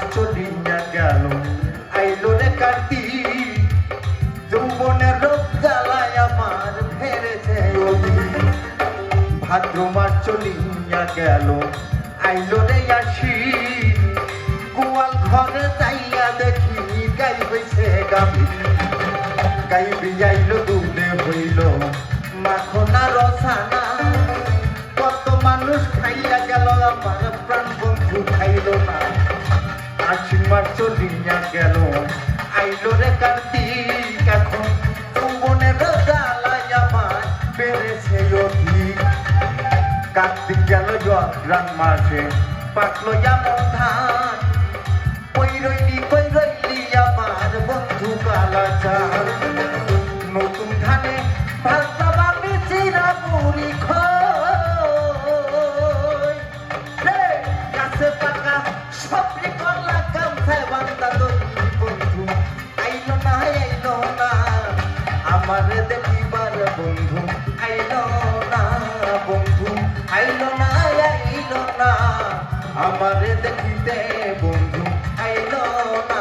মাস চলিয়া গেল, আইলো রে রোগ জ্বালায় আমার ফেরেছে ভাদ্র গেল, আইলো রে আসি। ঘরে যাইয়া দেখি, গাই হয়েছে গাবি গাই বিয়াইল দুধে হইল, মাখনা রসানা চলিয়া গেল। আইলো রে কার্তিক এখন যৌবনের জ্বালায় আমার বেড়েছে অধিক কার্তিক গেল অগ্রাণ মাসে পাকলো যেমন ধান। কই রইলি কই রইলি আমার বন্ধু কালাচার নতুন ধানে ভাবতাম আমি চিরা আমারে দেখিবার বন্ধু, আইলো না বন্ধু, আইলো না আইলো না। আমারে দেখিতে বন্ধু, আইলো না।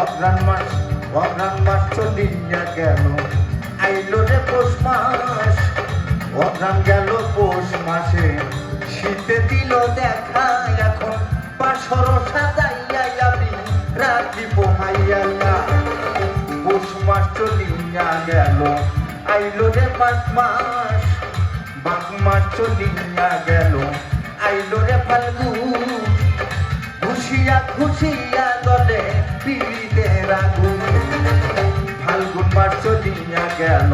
অগ্রাণ মাস অগ্রাণ মাস চলিয়া গেল। আইলো রে পৌষ মাস অগ্রাণ গেল পৌষ মাসে। শীতে দিল দেখা, এখন পাশর সাজাইয়া আমি রাখি পোহাইয়া পৌষ মাস চলিয়া গেল। আইলো রে মাস মাস, বাঘ মাস চলিয়া গেল। আইলো রে ফাল্গুন খুশিয়া খুশিয়া দলে পিড়িতে রাগুন। ফাল্গুন মাস চলিয়া গেল,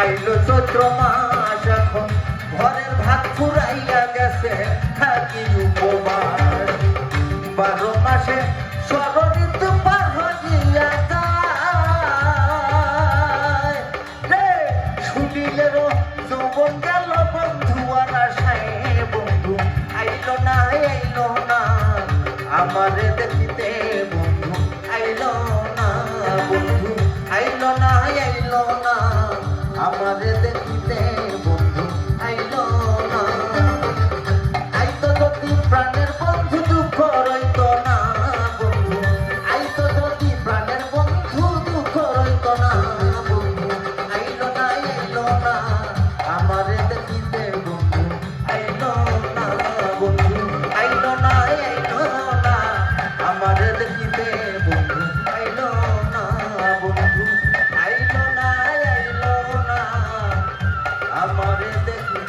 আইলো চৈত্র মাস এখন। ঘরের ভাত ফুরাইয়া গেছে, থাকি উপবাস। বারো মাসে স্মরণিত পার হইয়া যায়। শুনিলেরও যৌবন গেল বন্ধু আর আশায় বন্ধু। আইলো না আইলো না। আমার দেখিতে বন্ধু আইল না, বন্ধু, আইল না আইল না। আমার দেখিতে বন্ধু আইল না। আইত প্রাণের বন্ধু Ahora